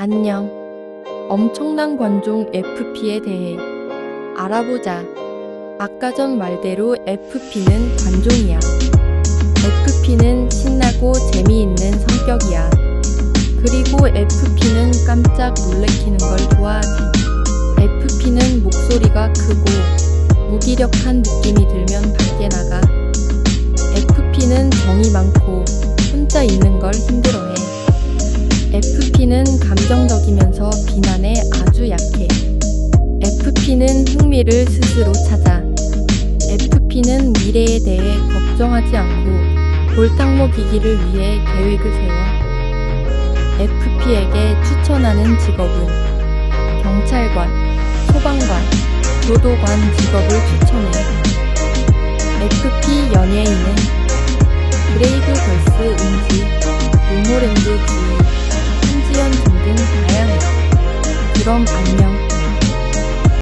안녕. 엄청난 관종 FP에 대해 알아보자. 아까 전 말대로 FP는 관종이야. FP는 신나고 재미있는 성격이야. 그리고 FP는 깜짝 놀래키는 걸 좋아하지. FP는 목소리가 크고 무기력한 느낌이 들면 밖에 나가. FP는 정이 많고 혼자 있는 걸 힘들어해. 감정적이면서 비난에 아주 약해. FP는 흥미를 스스로 찾아. FP는 미래에 대해 걱정하지 않고 골탕 먹이기를 위해 계획을 세워. FP에게 추천하는 직업은 경찰관, 소방관, 교도관 직업을 추천해. FP 연예인은 브레이브 걸스 은지, 모모랜드 주희, from 안녕.